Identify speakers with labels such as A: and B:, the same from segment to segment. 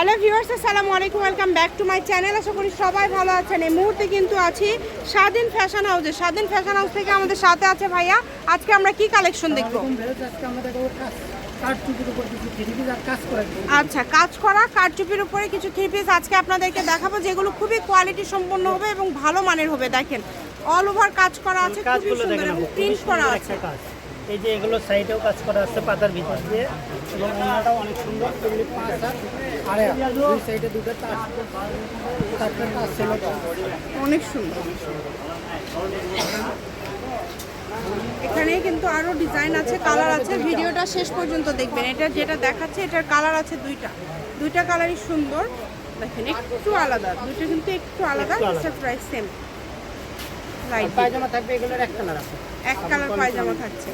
A: Hello viewers আসসালামু আলাইকুম welcome back to my channel আশা করি সবাই ভালো আছেন। এই মুহূর্তে কিন্তু আছি স্বাধীন ফ্যাশন হাউসে স্বাধীন ফ্যাশন হাউস থেকে আমাদের সাথে আছে ভাইয়া। আজকে আমরা কি কালেকশন দেখব। আচ্ছা কাজ করা কারচুপির উপরে কিছু থ্রি পিস আজকে আপনাদেরকে দেখাবো যেগুলো খুবই কোয়ালিটি সম্পন্ন হবে এবং ভালো মানের হবে। দেখেন অল ওভার কাজ করা আছে খুবই সুন্দর এবং প্রিন্ট করা আছে।
B: এই যে এগুলো সাইডেও কাজ করা আছে পাতার ভিতর দিয়ে। এবং ওনাটাও অনেক সুন্দর পাঁচ হাত।
A: অনেক সুন্দর। এখানে কিন্তু আরও ডিজাইন আছে কালার আছে। ভিডিওটা শেষ পর্যন্ত দেখবেন। এটা যেটা দেখাচ্ছে এটার কালার আছে দুইটা। দুইটা কালারই সুন্দর। দেখেন একটু আলাদা। দুইটা কিন্তু একটু আলাদা
B: একটু
A: প্রাইস সেম লাইট
B: পায়জামা থাকবে এগুলোর এক কালার আছে।
A: এক কালার পায়জামা থাকছে।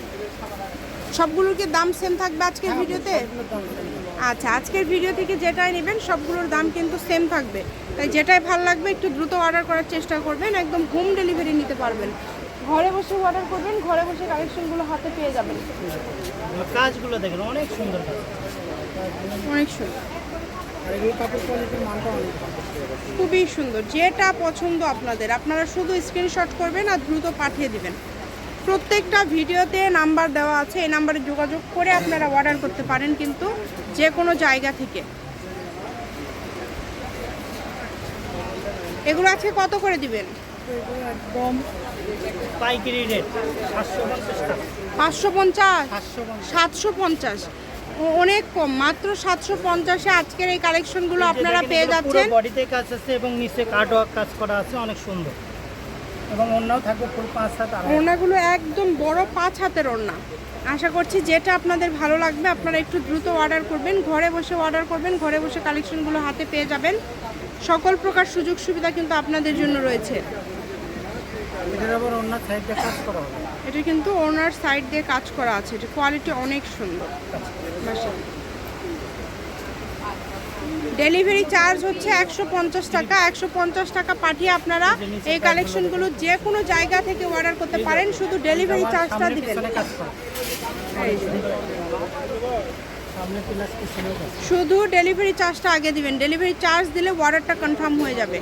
A: সবগুলোর কি দাম সেম থাকবে আজকের ভিডিওতে?
B: দাম কত?
A: আচ্ছা আজকের ভিডিও থেকে যেটাই নেবেন সবগুলোর দাম কিন্তু সেম থাকবে। তাই যেটাই ভালো লাগবে একটু দ্রুত অর্ডার করার চেষ্টা করবেন একদম হোম ডেলিভারি নিতে পারবেন। ঘরে বসে অর্ডার করবেন ঘরে বসে কালেকশনগুলো হাতে পেয়ে যাবেন।
B: কাজগুলো দেখেন অনেক সুন্দর
A: অনেক সুন্দর। খুবই সুন্দর যেটা পছন্দ আপনাদের। আপনারা শুধু স্ক্রিনশট করবেন আর দ্রুত পাঠিয়ে দিবেন। প্রত্যেকটা ভিডিওতে নাম্বার দেওয়া আছে এই নাম্বারে যোগাযোগ করে আপনারা অর্ডার করতে পারেন কিন্তু যে কোনো জায়গা থেকে। এগুলো আজকে কত করে দিবেন?
B: পাইকারি রেট
A: পাঁচশো পঞ্চাশ?
B: সাতশো পঞ্চাশ।
A: অনেক কম মাত্র সাতশো পঞ্চাশে আজকের এই কালেকশনগুলো আপনারা পেয়ে যাচ্ছেন।
B: বডিতে কাজ আছে এবং নিচে কাজ করা আছে অনেক সুন্দর। এবং অন্যও থাকবে ফুল পাঁচ আড়াই
A: ওড়নাগুলো একদম বড় পাঁচ হাতের ওড়না। আশা করছি যেটা আপনাদের ভালো লাগবে আপনারা একটু দ্রুত অর্ডার করবেন ঘরে বসে অর্ডার করবেন ঘরে বসে কালেকশনগুলো হাতে পেয়ে যাবেন। সকল প্রকার সুযোগ সুবিধা কিন্তু আপনাদের জন্য রয়েছে। এটা কিন্তু ওনার সাইড দিয়ে কাজ করা আছে এটা কোয়ালিটি অনেক সুন্দর। মাশাআল্লাহ। ডেলিভারি চার্জ হচ্ছে একশো পঞ্চাশ টাকা। একশো পঞ্চাশ টাকা পাঠিয়ে আপনারা এই কালেকশনগুলো যে কোনো জায়গা থেকে অর্ডার করতে পারেন শুধু ডেলিভারি চার্জটা দিবেন। শুধু ডেলিভারি চার্জটা আগে দিবেন। ডেলিভারি চার্জ দিলে অর্ডারটা কনফার্ম হয়ে যাবে।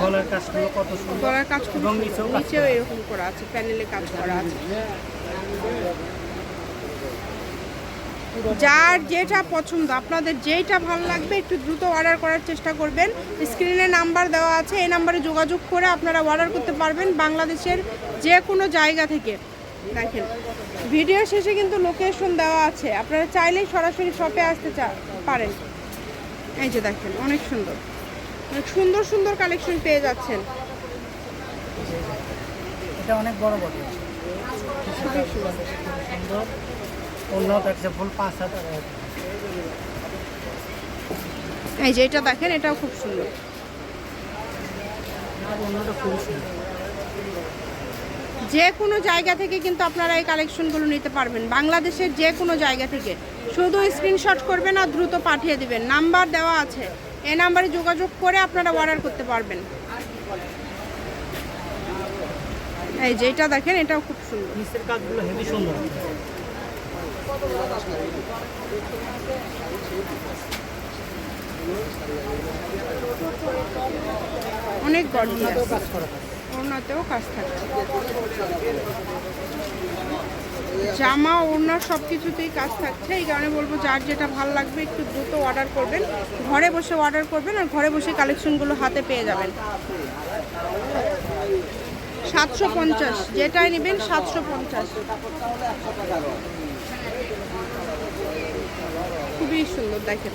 B: গলার কাজগুলো কত সুন্দর।
A: কাজ
B: নিচেও
A: এরকম করা আছে প্যানেলে কাজ করা আছে। যার যেটা পছন্দ আপনাদের যেইটা ভালো লাগবে একটু দ্রুত অর্ডার করার চেষ্টা করবেন। স্ক্রিনে নাম্বার দেওয়া আছে এই নাম্বারে যোগাযোগ করে আপনারা অর্ডার করতে পারবেন বাংলাদেশের যে কোনো জায়গা থেকে। দেখেন ভিডিও শেষে কিন্তু লোকেশন দেওয়া আছে আপনারা চাইলেই সরাসরি শপে আসতে চা পারেন। এই যে দেখেন অনেক সুন্দর। অনেক সুন্দর সুন্দর কালেকশন পেয়ে যাচ্ছেন।
B: এটা অনেক বড় বড়
A: সুন্দর
B: সুন্দর। অন্য থাকছে ফুল পাঁচ হাত
A: এই যে এটা দেখেন এটাও খুব সুন্দর। যে কোনো জায়গা থেকে কিন্তু আপনারা এই কালেকশনগুলো নিতে পারবেন। বাংলাদেশের যে কোনো জায়গা থেকে। শুধু স্ক্রিনশট করবেন আর দ্রুত পাঠিয়ে দিবেন। নাম্বার দেওয়া আছে। এই নাম্বারে যোগাযোগ করে আপনারা অর্ডার করতে পারবেন। এই যে এটা দেখেন এটাও খুব সুন্দর
B: নিচের কাজগুলো হেভি সুন্দর
A: অনেক
B: ওনাতেও
A: ওড়নাতেও কাজ থাকছে। জামা, ওড়না সব কিছুতেই কাজ থাকছে। এই কারণে বলব, যার যেটা ভালো লাগবে, একটু দ্রুত অর্ডার করবেন। ঘরে বসে অর্ডার করবেন আর ঘরে বসে কালেকশনগুলো হাতে পেয়ে যাবেন। সাতশো পঞ্চাশ, যেটাই নেবেন সাতশো পঞ্চাশ। খুবই সুন্দর দেখেন।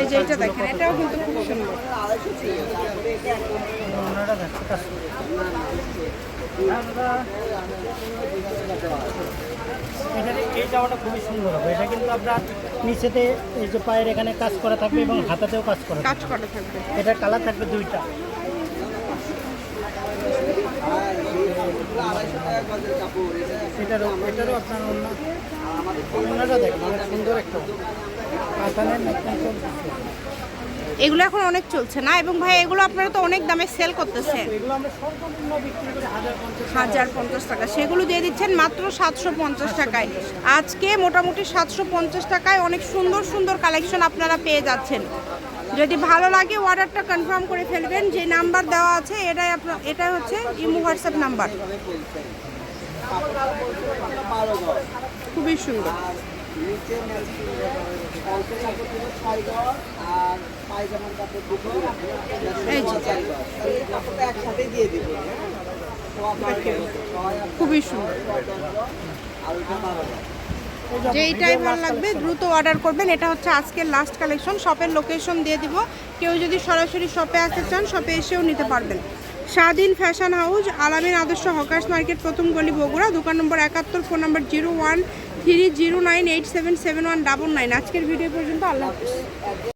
A: এই যে এটা দেখেন এটাও কিন্তু খুব সুন্দর।
B: এখানে এই জামাটা খুবই সুন্দর হবে। এটা কিন্তু আপনার নিচেতে এই যে পায়ের এখানে কাজ করা থাকবে এবং হাতাতেও কাজ করা
A: কাজ করা থাকবে।
B: এটার কালার থাকবে দুইটা। এটারও এটারও আপনার অন্য অন্যটা দেখেন অনেক সুন্দর একটা পাঠানের
A: এগুলো এখন অনেক চলছে না? এবং ভাই এগুলো আপনারা তো অনেক দামে সেল করতেছেন।
B: হাজার পঞ্চাশ
A: টাকা। সেগুলো দিয়ে দিচ্ছেন মাত্র সাতশো পঞ্চাশ টাকায়। আজকে মোটামুটি সাতশো পঞ্চাশ টাকায় অনেক সুন্দর সুন্দর কালেকশন আপনারা পেয়ে যাচ্ছেন। যদি ভালো লাগে অর্ডারটা কনফার্ম করে ফেলবেন, যে নাম্বার দেওয়া আছে, এটাই আপনার এটা হচ্ছে ইমো হোয়াটসঅ্যাপ নাম্বার খুবই সুন্দর। খুবই সুন্দর। যেইটাই ভালো লাগবে দ্রুত অর্ডার করবেন। এটা হচ্ছে আজকের লাস্ট কালেকশন শপের লোকেশন দিয়ে দিব। কেউ যদি সরাসরি শপে আসতে চান শপে এসেও নিতে পারবেন। স্বাধীন ফ্যাশন হাউস আলামিন আদর্শ হকার্স মার্কেট প্রথম গলি বগুড়া দোকান নম্বর একাত্তর phone number zero one three zero nine eight seven seven one double nine আজকের ভিডিও পর্যন্ত। আল্লাহ হাফিজ।